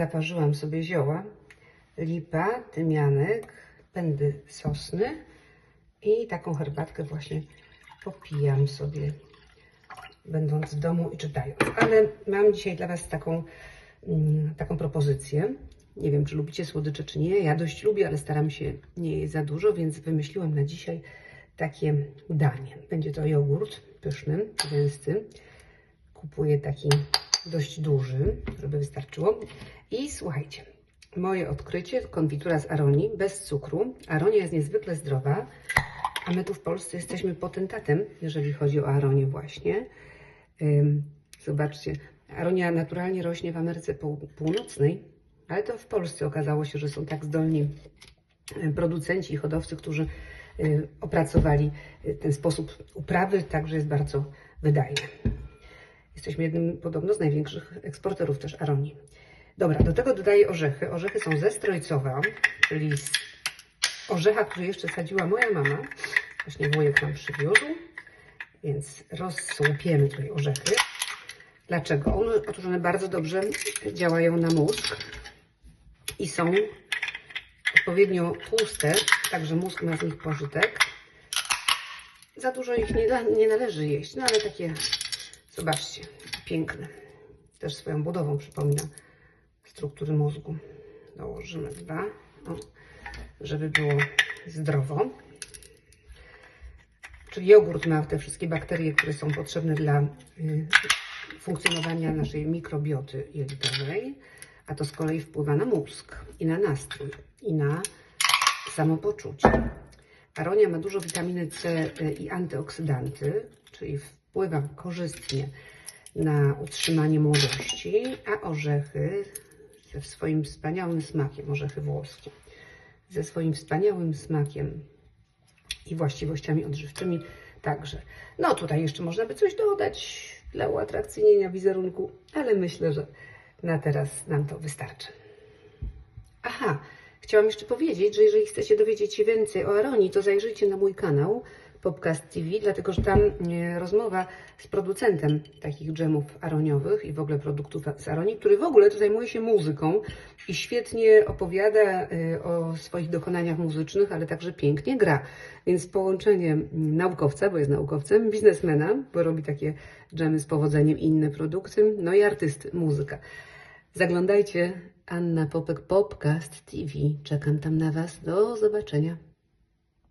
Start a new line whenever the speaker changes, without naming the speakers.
Zaparzyłam sobie zioła, lipa, tymianek, pędy sosny i taką herbatkę właśnie popijam sobie, będąc w domu i czytając. Ale mam dzisiaj dla Was taką, mm, taką propozycję. Nie wiem, czy lubicie słodycze, czy nie. Ja dość lubię, ale staram się nie jeść za dużo, więc wymyśliłam na dzisiaj takie danie. Będzie to jogurt pyszny, gęsty. Kupuję taki dość duży, żeby wystarczyło. I słuchajcie, moje odkrycie, konfitura z aronii, bez cukru. Aronia jest niezwykle zdrowa, a my tu w Polsce jesteśmy potentatem, jeżeli chodzi o aronię właśnie. Zobaczcie, aronia naturalnie rośnie w Ameryce Pół- Północnej, ale to w Polsce okazało się, że są tak zdolni y, producenci i hodowcy, którzy y, opracowali y, ten sposób uprawy, także jest bardzo wydajny. Jesteśmy jednym podobno z największych eksporterów też aronii. Dobra, do tego dodaję orzechy. Orzechy są ze strojcowa, czyli z orzecha, który jeszcze sadziła moja mama. Właśnie wujek nam przywiózł, więc rozsłupiemy tutaj orzechy. Dlaczego? Otóż one bardzo dobrze działają na mózg i są odpowiednio tłuste, także mózg ma z nich pożytek. Za dużo ich nie, nie należy jeść, no ale takie, zobaczcie, piękne. Też swoją budową przypomina struktury mózgu. Dołożymy dwa, o, żeby było zdrowo. Czyli jogurt ma te wszystkie bakterie, które są potrzebne dla y, funkcjonowania naszej mikrobioty jelitowej, a to z kolei wpływa na mózg i na nastrój i na samopoczucie. Aronia ma dużo witaminy C y, i antyoksydanty, czyli wpływa korzystnie na utrzymanie młodości, a orzechy ze swoim wspaniałym smakiem, orzechy włoskie, ze swoim wspaniałym smakiem i właściwościami odżywczymi także. No tutaj jeszcze można by coś dodać dla uatrakcyjnienia wizerunku, ale myślę, że na teraz nam to wystarczy. Aha, chciałam jeszcze powiedzieć, że jeżeli chcecie dowiedzieć się więcej o Aronii, to zajrzyjcie na mój kanał Popcast TV, dlatego że tam e, rozmowa z producentem takich dżemów aroniowych i w ogóle produktów z aronii, który w ogóle to zajmuje się muzyką i świetnie opowiada e, o swoich dokonaniach muzycznych, ale także pięknie gra. Więc połączenie naukowca, bo jest naukowcem, biznesmena, bo robi takie dżemy z powodzeniem i inne produkty, no i artysty, muzyka. Zaglądajcie Anna Popek Popcast TV. Czekam tam na Was. Do zobaczenia.